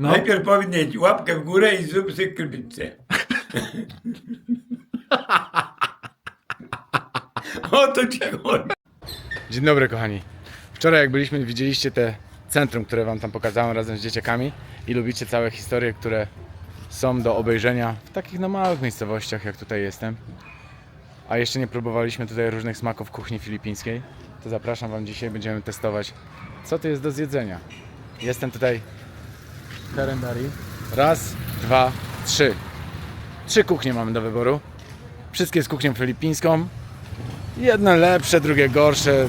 No. Najpierw powinien łapkę w górę i zrób sobie krpicę. o to ci chodzi. Dzień dobry kochani. Wczoraj jak byliśmy, widzieliście te centrum, które wam tam pokazałem razem z dzieciakami i lubicie całe historie, które są do obejrzenia w takich no małych miejscowościach, jak tutaj jestem. A jeszcze nie próbowaliśmy tutaj różnych smaków kuchni filipińskiej, to zapraszam wam dzisiaj, będziemy testować co tu jest do zjedzenia. Jestem tutaj w Karendari. Raz, dwa, trzy. Trzy kuchnie mamy do wyboru. Wszystkie z kuchnią filipińską. Jedne lepsze, drugie gorsze.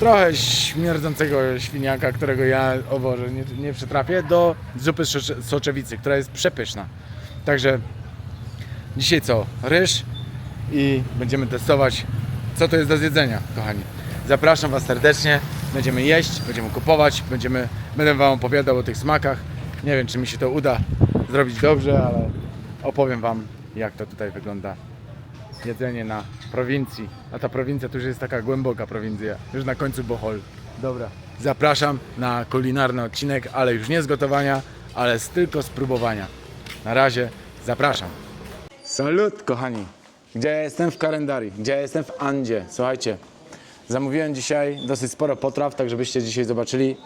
Trochę śmierdzącego świniaka, którego ja, o Boże, nie, nie przytrafię, do zupy soczewicy, która jest przepyszna. Także dzisiaj co? Ryż i będziemy testować, co to jest do zjedzenia, kochani. Zapraszam Was serdecznie. Będziemy jeść, będziemy kupować, będziemy, będę Wam opowiadał o tych smakach. Nie wiem, czy mi się to uda zrobić dobrze, ale opowiem Wam, jak to tutaj wygląda jedzenie na prowincji. A ta prowincja to już jest taka głęboka prowincja, już na końcu Bohol. Dobra. Zapraszam na kulinarny odcinek, ale już nie z gotowania, ale z tylko spróbowania. Na razie zapraszam. Salut kochani. Gdzie ja jestem w Karendarii? Gdzie ja jestem w Andzie? Słuchajcie, zamówiłem dzisiaj dosyć sporo potraw, tak żebyście dzisiaj zobaczyli,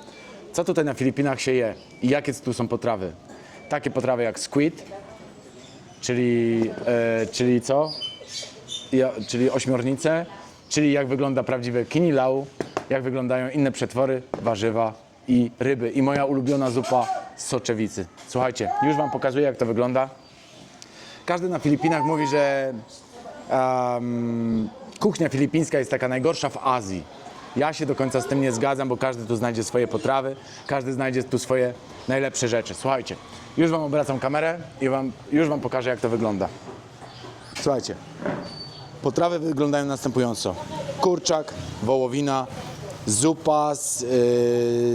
co tutaj na Filipinach się je i jakie tu są potrawy. Takie potrawy jak squid, czyli, e, czyli co? ja, czyli ośmiornice, czyli jak wygląda prawdziwe kinilau, jak wyglądają inne przetwory, warzywa i ryby. I moja ulubiona zupa z soczewicy. Słuchajcie, już Wam pokazuję, jak to wygląda. Każdy na Filipinach mówi, że em, kuchnia filipińska jest taka najgorsza w Azji. Ja się do końca z tym nie zgadzam, bo każdy tu znajdzie swoje potrawy, każdy znajdzie tu swoje najlepsze rzeczy. Słuchajcie, już Wam obracam kamerę i wam, już Wam pokażę, jak to wygląda. Słuchajcie, Potrawy wyglądają następująco. Kurczak, wołowina, zupa z, yy,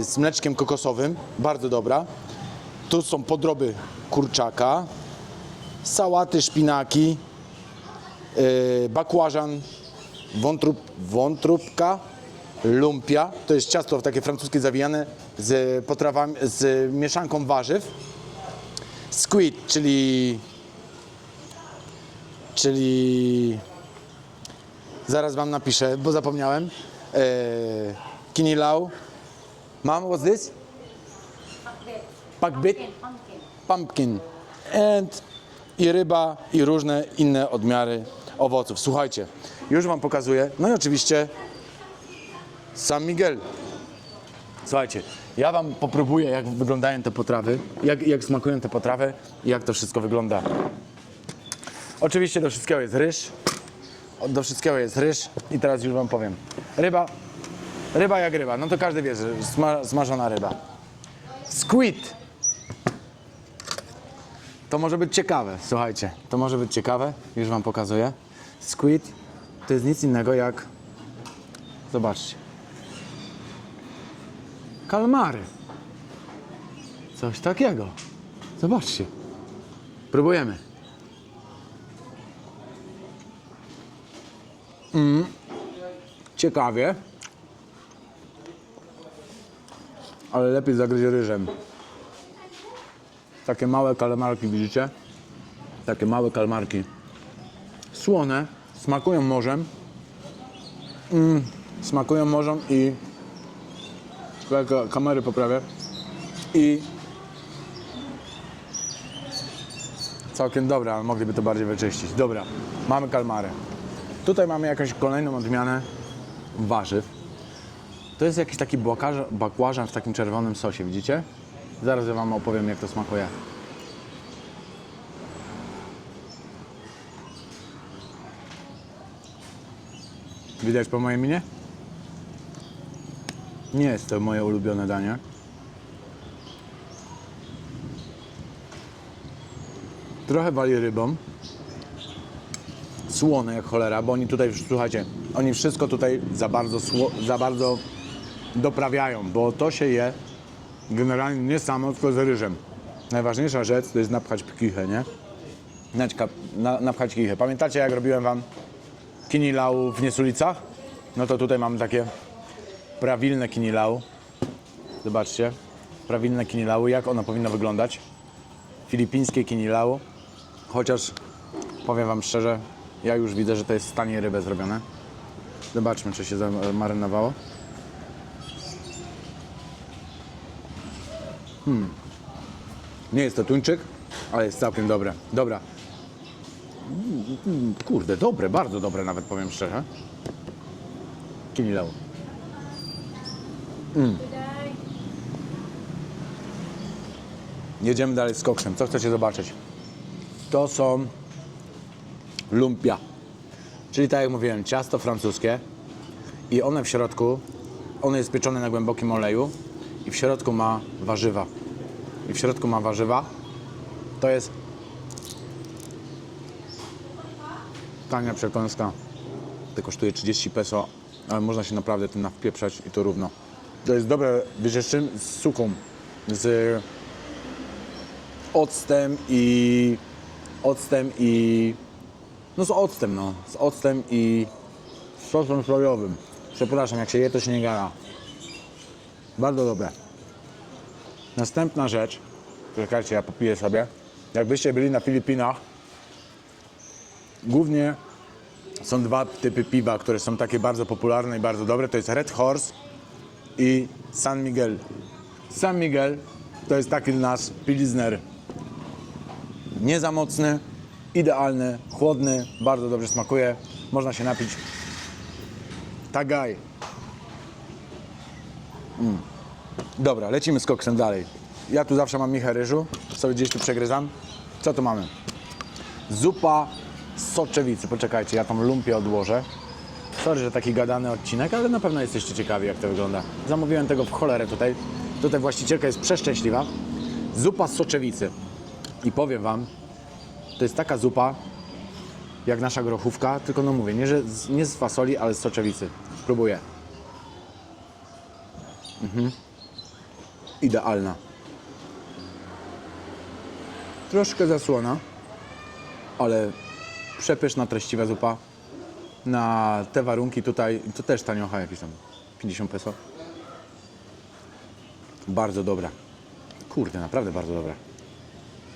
z mleczkiem kokosowym, bardzo dobra. Tu są podroby kurczaka, sałaty, szpinaki, yy, bakłażan, wątrób, wątróbka, lumpia. To jest ciasto takie francuskie zawijane z potrawami, z mieszanką warzyw. Squid, czyli czyli Zaraz wam napiszę, bo zapomniałem. Eee, kinilau. Mom, what's this? Pakbit. Pumpkin. And i ryba, i różne inne odmiary owoców. Słuchajcie, już wam pokazuję. No i oczywiście San Miguel. Słuchajcie, ja wam popróbuję, jak wyglądają te potrawy, jak, jak smakują te potrawy i jak to wszystko wygląda. Oczywiście do wszystkiego jest ryż, do wszystkiego jest ryż i teraz już wam powiem. Ryba, ryba jak ryba, no to każdy wie, że sma, smażona ryba. Squid. To może być ciekawe, słuchajcie, to może być ciekawe, już wam pokazuję. Squid to jest nic innego jak, zobaczcie, kalmary. Coś takiego. Zobaczcie. Próbujemy. Ciekawie. Ale lepiej zagryzie ryżem. Takie małe kalmarki, widzicie? Takie małe kalmarki. Słone, smakują morzem. Mm, smakują morzem i... Ka- kamery poprawię. I... Całkiem dobre, ale mogliby to bardziej wyczyścić. Dobra, mamy kalmary. Tutaj mamy jakąś kolejną odmianę warzyw. To jest jakiś taki bakłażan w takim czerwonym sosie, widzicie? Zaraz ja wam opowiem, jak to smakuje. Widać po mojej minie? Nie jest to moje ulubione danie. Trochę wali rybą słone jak cholera, bo oni tutaj, słuchajcie, oni wszystko tutaj za bardzo, za bardzo doprawiają, bo to się je generalnie nie samo, tylko z ryżem. Najważniejsza rzecz to jest napchać kichę, nie? Naćka, na, napchać kichę. Pamiętacie jak robiłem wam kinilau w Niesulicach? No to tutaj mamy takie prawilne kinilau. Zobaczcie. prawilne kinilau, jak ono powinno wyglądać. Filipińskie kinilau, chociaż powiem Wam szczerze, ja już widzę, że to jest w stanie rybę zrobione. Zobaczmy, czy się zamarynowało. Hmm. Nie jest to tuńczyk, ale jest całkiem dobre. Dobra. Mm, mm, Kurde, dobre, bardzo dobre nawet powiem szczerze. Kinilau. Jedziemy dalej z koksem. Co chcecie zobaczyć? To są lumpia. Czyli tak jak mówiłem, ciasto francuskie i one w środku, one jest pieczone na głębokim oleju i w środku ma warzywa. I w środku ma warzywa. To jest tania przekąska. To kosztuje 30 peso, ale można się naprawdę tym nawpieprzać i to równo. To jest dobre, wiecie z czym? Z suką. Z octem i... octem i... No z octem, no. Z octem i sosem sojowym. Przepraszam, jak się je, to się nie gara. Bardzo dobre. Następna rzecz, czekajcie, ja popiję sobie. Jakbyście byli na Filipinach, głównie są dwa typy piwa, które są takie bardzo popularne i bardzo dobre. To jest Red Horse i San Miguel. San Miguel to jest taki nasz pilsner. Nie za mocny, idealny, chłodny, bardzo dobrze smakuje. Można się napić. Tagaj. Mm. Dobra, lecimy z koksem dalej. Ja tu zawsze mam michę ryżu, sobie gdzieś tu przegryzam. Co tu mamy? Zupa z soczewicy. Poczekajcie, ja tą lumpię odłożę. Sorry, że taki gadany odcinek, ale na pewno jesteście ciekawi, jak to wygląda. Zamówiłem tego w cholerę tutaj. Tutaj właścicielka jest przeszczęśliwa. Zupa z soczewicy. I powiem Wam, to jest taka zupa, jak nasza grochówka, tylko no mówię, nie, że z, nie z fasoli, ale z soczewicy. Próbuję. Mhm. Idealna. Troszkę zasłona, ale przepyszna, treściwa zupa. Na te warunki tutaj, to też taniocha jakieś tam, 50 peso. Bardzo dobra. Kurde, naprawdę bardzo dobra.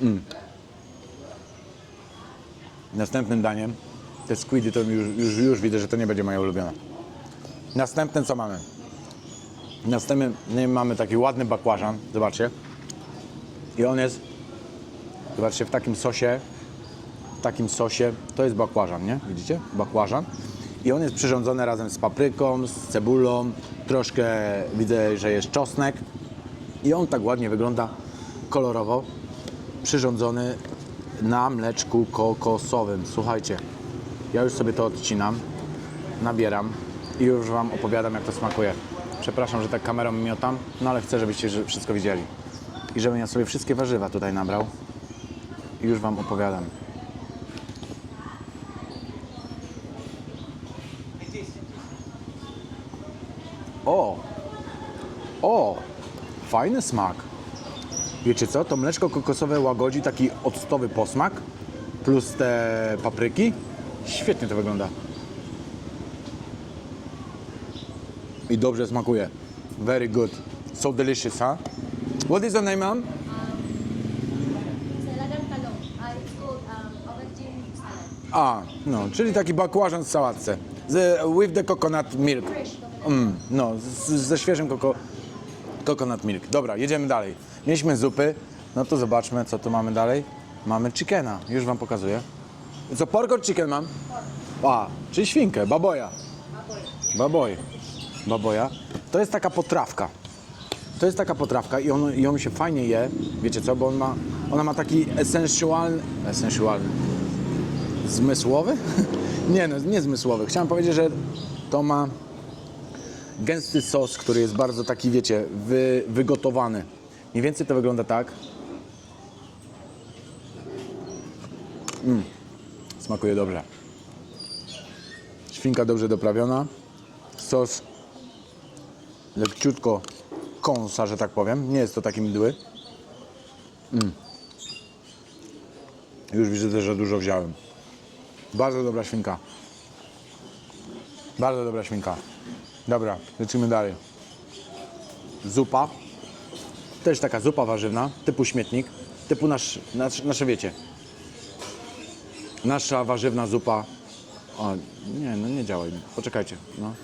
Mm. Następnym daniem, te squidy to już, już, już widzę, że to nie będzie moja ulubiona. Następne co mamy? Następnie mamy taki ładny bakłażan, zobaczcie. I on jest, zobaczcie, w takim sosie, takim sosie, to jest bakłażan, nie? Widzicie? Bakłażan. I on jest przyrządzony razem z papryką, z cebulą, troszkę widzę, że jest czosnek. I on tak ładnie wygląda, kolorowo, przyrządzony na mleczku kokosowym. Słuchajcie, ja już sobie to odcinam, nabieram i już Wam opowiadam, jak to smakuje. Przepraszam, że tak kamerą miotam, no ale chcę, żebyście że- wszystko widzieli. I żebym ja sobie wszystkie warzywa tutaj nabrał i już Wam opowiadam. O! O! Fajny smak. Wiecie co? To mleczko kokosowe łagodzi taki octowy posmak plus te papryki. Świetnie to wygląda. I dobrze smakuje. Very good. So delicious, huh? What is the name, ma'am? Um, salad. A, no, czyli taki bakłażan z sałatce. Z, with the coconut milk. Mm, no, z, ze świeżym koko, coconut milk. Dobra, jedziemy dalej. Mieliśmy zupy, no to zobaczmy, co tu mamy dalej. Mamy chickena, już wam pokazuję. Co, pork or chicken mam? A, czyli świnkę, baboja. Baboj. Baboja. To jest taka potrawka. To jest taka potrawka i on, ją się fajnie je, wiecie co, bo on ma, ona ma taki esencjualny, esencjualny, zmysłowy? nie no, nie zmysłowy. Chciałem powiedzieć, że to ma gęsty sos, który jest bardzo taki, wiecie, wy, wygotowany. Mniej więcej to wygląda tak. Mm. Smakuje dobrze. Świnka dobrze doprawiona. Sos lekciutko kąsa, że tak powiem. Nie jest to taki mdły. Mm. Już widzę, że dużo wziąłem. Bardzo dobra świnka. Bardzo dobra świnka. Dobra, lecimy dalej. Zupa. Jest taka zupa warzywna, typu śmietnik, typu nasz, nasz, nasze wiecie. Nasza warzywna zupa. O, nie, no nie działaj. Poczekajcie, no.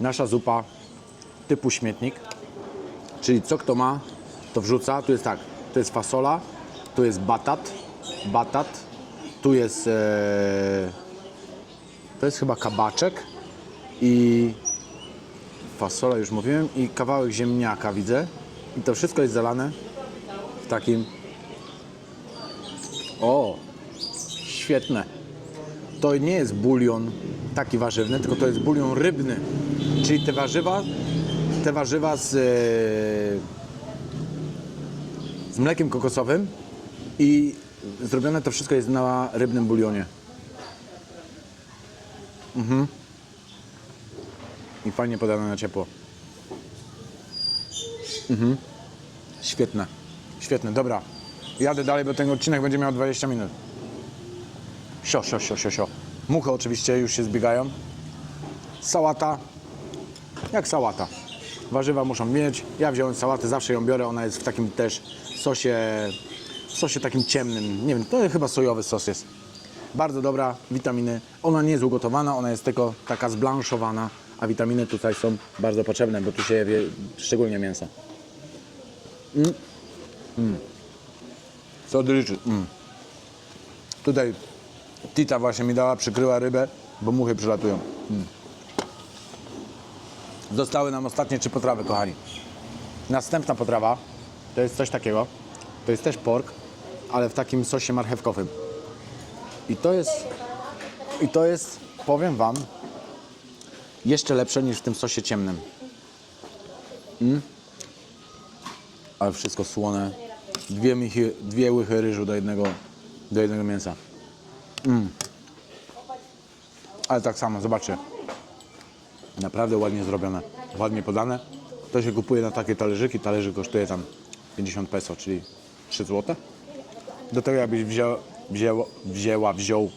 Nasza zupa typu śmietnik, czyli co kto ma, to wrzuca. Tu jest tak, tu jest fasola, tu jest batat, batat, tu jest, e, to jest chyba kabaczek i fasola już mówiłem i kawałek ziemniaka widzę. I to wszystko jest zalane w takim o świetne. To nie jest bulion taki warzywny, tylko to jest bulion rybny. Czyli te warzywa te warzywa z, e, z mlekiem kokosowym i zrobione to wszystko jest na rybnym bulionie i fajnie podane na ciepło. Mhm. Świetne. Świetne, dobra. Jadę dalej, bo ten odcinek będzie miał 20 minut. Sio, sio, sio, sio, sio. Muchy oczywiście już się zbiegają. Sałata. Jak sałata. Warzywa muszą mieć. Ja wziąłem sałatę, zawsze ją biorę. Ona jest w takim też sosie, sosie takim ciemnym. Nie wiem, to chyba sojowy sos jest. Bardzo dobra, witaminy. Ona nie jest ugotowana, ona jest tylko taka zblanszowana, a witaminy tutaj są bardzo potrzebne, bo tu się je, szczególnie mięso. Mm. Mm. So delicious. Mm. Tutaj Tita właśnie mi dała, przykryła rybę, bo muchy przylatują. Mm. Zostały nam ostatnie trzy potrawy, kochani. Następna potrawa to jest coś takiego. To jest też pork, ale w takim sosie marchewkowym. I to jest, i to jest, powiem Wam, jeszcze lepsze niż w tym sosie ciemnym. Mm. Ale wszystko słone. Dwie, michy, dwie łychy ryżu do jednego, do jednego mięsa. Mm. Ale tak samo, zobaczcie. Naprawdę ładnie zrobione, ładnie podane. To się kupuje na takie talerzyki. Talerzyk kosztuje tam 50 peso, czyli 3 zł. Do tego jakbyś wziął, wzięło, wzięła, wziął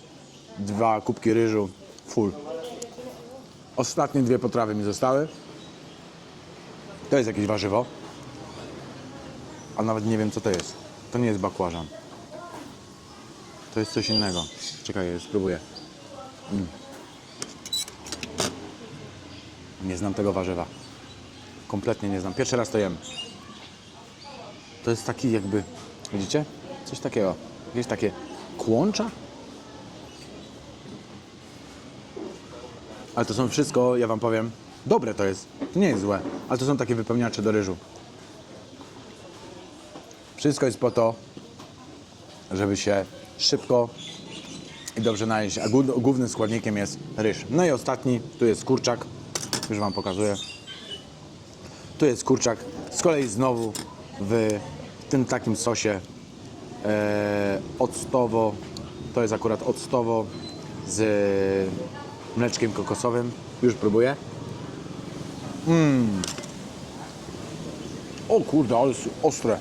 dwa kubki ryżu, full. Ostatnie dwie potrawy mi zostały. To jest jakieś warzywo. A nawet nie wiem co to jest. To nie jest bakłażan. To jest coś innego. Czekaj, spróbuję. Mm. Nie znam tego warzywa. Kompletnie nie znam. Pierwszy raz to jem. To jest taki jakby, widzicie? Coś takiego. Jakieś takie kłącza? Ale to są wszystko, ja wam powiem, dobre to jest. To nie jest złe, ale to są takie wypełniacze do ryżu. Wszystko jest po to, żeby się szybko i dobrze najeść, a głó- głównym składnikiem jest ryż. No i ostatni, tu jest kurczak, już wam pokazuję. Tu jest kurczak, z kolei znowu w tym takim sosie e, octowo, to jest akurat octowo z mleczkiem kokosowym. Już próbuję. Mmm. O kurde, ale ostre.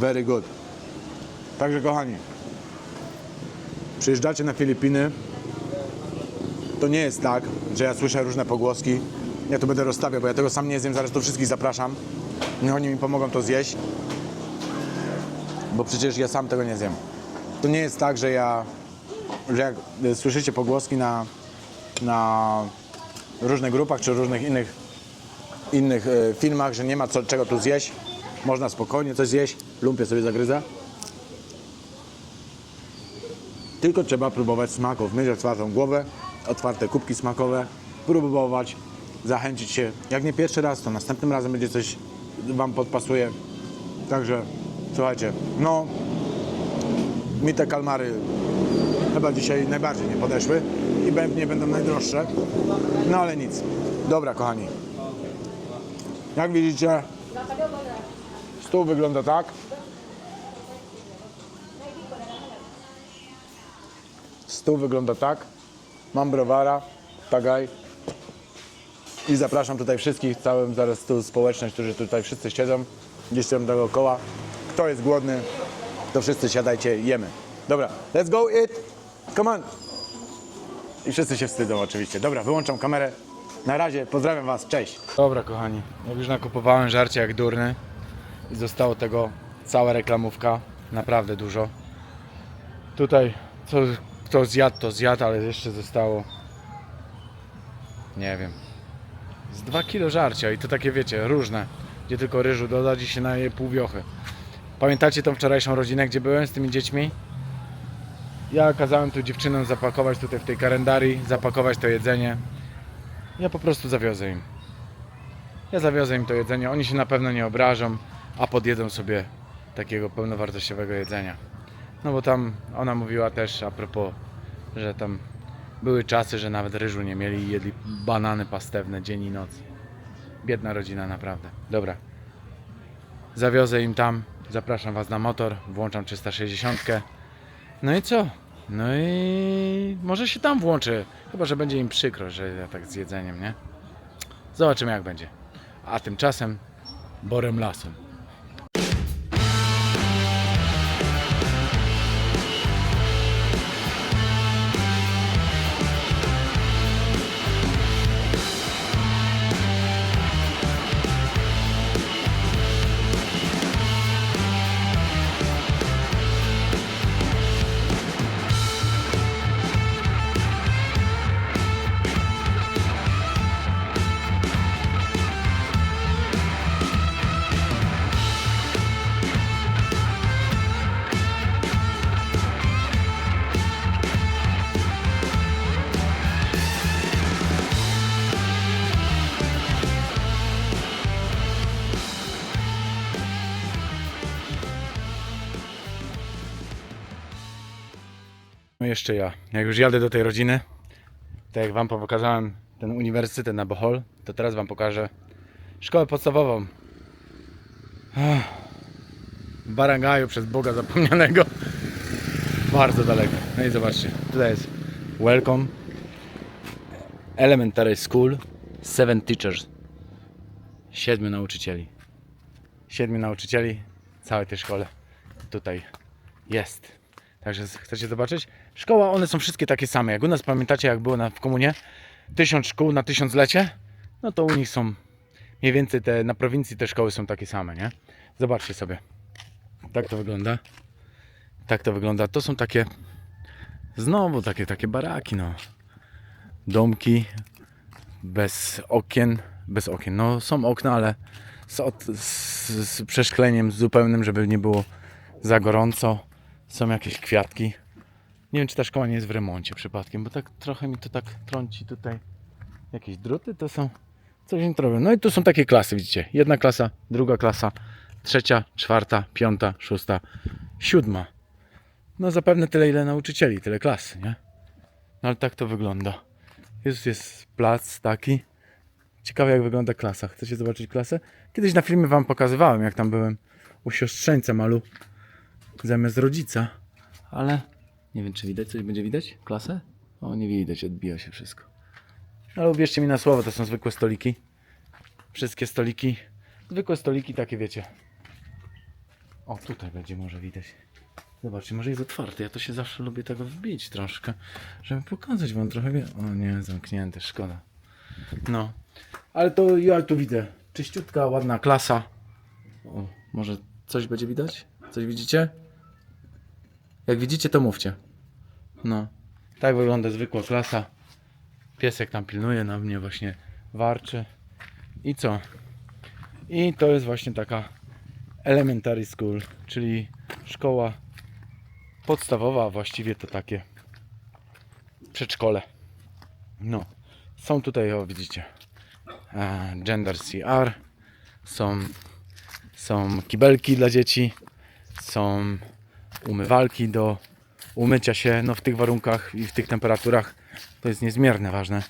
Very good. Także kochani, przyjeżdżacie na Filipiny, to nie jest tak, że ja słyszę różne pogłoski. Ja to będę rozstawiał, bo ja tego sam nie zjem, zaraz tu wszystkich zapraszam. Niech oni mi pomogą to zjeść. Bo przecież ja sam tego nie zjem. To nie jest tak, że ja, że jak y, słyszycie pogłoski na, na różnych grupach czy różnych innych, innych y, filmach, że nie ma co, czego tu zjeść. Można spokojnie coś zjeść, lumpie sobie zagryza. Tylko trzeba próbować smaków, mieć otwartą głowę, otwarte kubki smakowe, próbować, zachęcić się. Jak nie pierwszy raz, to następnym razem będzie coś Wam podpasuje. Także słuchajcie, no mi te kalmary chyba dzisiaj najbardziej nie podeszły i pewnie będą najdroższe. No ale nic. Dobra, kochani. Jak widzicie, stół wygląda tak. Stół wygląda tak. Mam browara, tagaj. I zapraszam tutaj wszystkich, całym zaraz tu społeczność, którzy tutaj wszyscy siedzą, gdzieś tam dookoła. Kto jest głodny, to wszyscy siadajcie, jemy. Dobra, let's go eat. Come on. I wszyscy się wstydzą oczywiście. Dobra, wyłączam kamerę. Na razie, pozdrawiam was, cześć. Dobra kochani, jak już nakupowałem żarcie jak durny i zostało tego cała reklamówka, naprawdę dużo. Tutaj co, kto zjadł to zjadł, ale jeszcze zostało nie wiem z 2 kilo żarcia i to takie wiecie, różne, gdzie tylko ryżu dodać i się naje pół wiochy. Pamiętacie tą wczorajszą rodzinę, gdzie byłem z tymi dziećmi? Ja kazałem tu dziewczynom zapakować tutaj w tej kalendarii, zapakować to jedzenie. Ja po prostu zawiozę im. Ja zawiozę im to jedzenie, oni się na pewno nie obrażą, a podjedzą sobie takiego pełnowartościowego jedzenia. No bo tam ona mówiła też a propos, że tam były czasy, że nawet ryżu nie mieli i jedli banany pastewne dzień i noc. Biedna rodzina naprawdę. Dobra. Zawiozę im tam, zapraszam was na motor, włączam 360. No i co? No i może się tam włączę. Chyba, że będzie im przykro, że ja tak z jedzeniem, nie? Zobaczymy jak będzie. A tymczasem borem lasem. Jeszcze ja. Jak już jadę do tej rodziny, tak jak Wam pokazałem ten uniwersytet na Bohol, to teraz Wam pokażę szkołę podstawową. W Barangaju przez Boga zapomnianego. Bardzo daleko. No i zobaczcie, tutaj jest Welcome Elementary School Seven Teachers. Siedmiu nauczycieli. Siedmiu nauczycieli całej tej szkole tutaj jest. Także chcecie zobaczyć? Szkoła, one są wszystkie takie same. Jak u nas pamiętacie, jak było na, w komunie? Tysiąc szkół na tysiąclecie? No to u nich są mniej więcej te, na prowincji te szkoły są takie same, nie? Zobaczcie sobie. Tak to wygląda. Tak to wygląda. To są takie znowu takie, takie baraki, no. Domki bez okien, bez okien. No są okna, ale z, od, z, z przeszkleniem zupełnym, żeby nie było za gorąco. Są jakieś kwiatki. Nie wiem, czy ta szkoła nie jest w remoncie przypadkiem, bo tak trochę mi to tak trąci tutaj. Jakieś druty to są. Coś to robią. No i tu są takie klasy, widzicie. Jedna klasa, druga klasa, trzecia, czwarta, piąta, szósta, siódma. No zapewne tyle, ile nauczycieli, tyle klas, nie? No ale tak to wygląda. Jest, jest plac taki. Ciekawe jak wygląda klasa. Chcecie zobaczyć klasę? Kiedyś na filmie wam pokazywałem, jak tam byłem u siostrzeńca malu zamiast rodzica. Ale nie wiem, czy widać coś będzie widać? Klasę? O, nie widać, odbija się wszystko. Ale uwierzcie mi na słowo, to są zwykłe stoliki. Wszystkie stoliki. Zwykłe stoliki takie, wiecie. O, tutaj będzie może widać. Zobaczcie, może jest otwarty. Ja to się zawsze lubię tego wbić troszkę, żeby pokazać wam trochę. O nie, zamknięte, szkoda. No, ale to ja tu widzę. Czyściutka, ładna klasa. O, może coś będzie widać? Coś widzicie? Jak widzicie, to mówcie. No, tak wygląda zwykła klasa. Piesek tam pilnuje, na mnie właśnie warczy. I co? I to jest właśnie taka elementary school, czyli szkoła podstawowa, właściwie to takie przedszkole. No, są tutaj, o widzicie, gender CR, są, są kibelki dla dzieci, są umywalki do umycia się, no w tych warunkach i w tych temperaturach to jest niezmiernie ważne,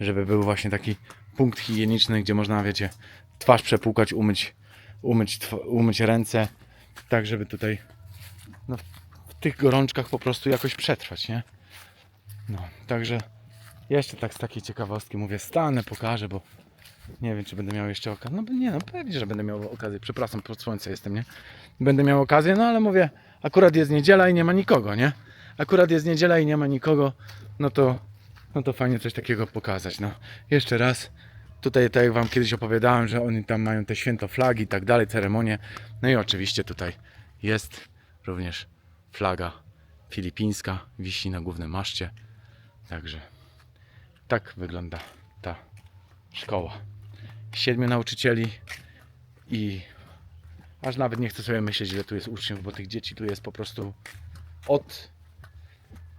żeby był właśnie taki punkt higieniczny, gdzie można, wiecie, twarz przepłukać, umyć, umyć, umyć ręce, tak żeby tutaj no, w tych gorączkach po prostu jakoś przetrwać, nie? No, także jeszcze tak z takiej ciekawostki mówię, stanę, pokażę, bo nie wiem, czy będę miał jeszcze okazję. No nie, no pewnie, że będę miał okazję. Przepraszam, pod słońce jestem, nie? Będę miał okazję, no ale mówię, akurat jest niedziela i nie ma nikogo, nie? Akurat jest niedziela i nie ma nikogo, no to no to fajnie coś takiego pokazać. No, jeszcze raz, tutaj tak jak Wam kiedyś opowiadałem, że oni tam mają te święto flagi i tak dalej, ceremonie. No i oczywiście tutaj jest również flaga filipińska, wisi na głównym maszcie. Także tak wygląda ta szkoła. Siedmiu nauczycieli i aż nawet nie chcę sobie myśleć, ile tu jest uczniów, bo tych dzieci tu jest po prostu od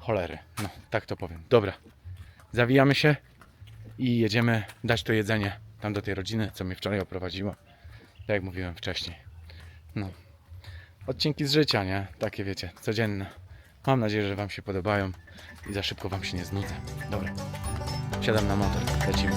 cholery. No, tak to powiem. Dobra, zawijamy się i jedziemy dać to jedzenie tam do tej rodziny, co mnie wczoraj oprowadziło. Tak jak mówiłem wcześniej. No. Odcinki z życia, nie? Takie wiecie, codzienne. Mam nadzieję, że Wam się podobają i za szybko Wam się nie znudzę. Dobra. Siadam na motor, lecimy.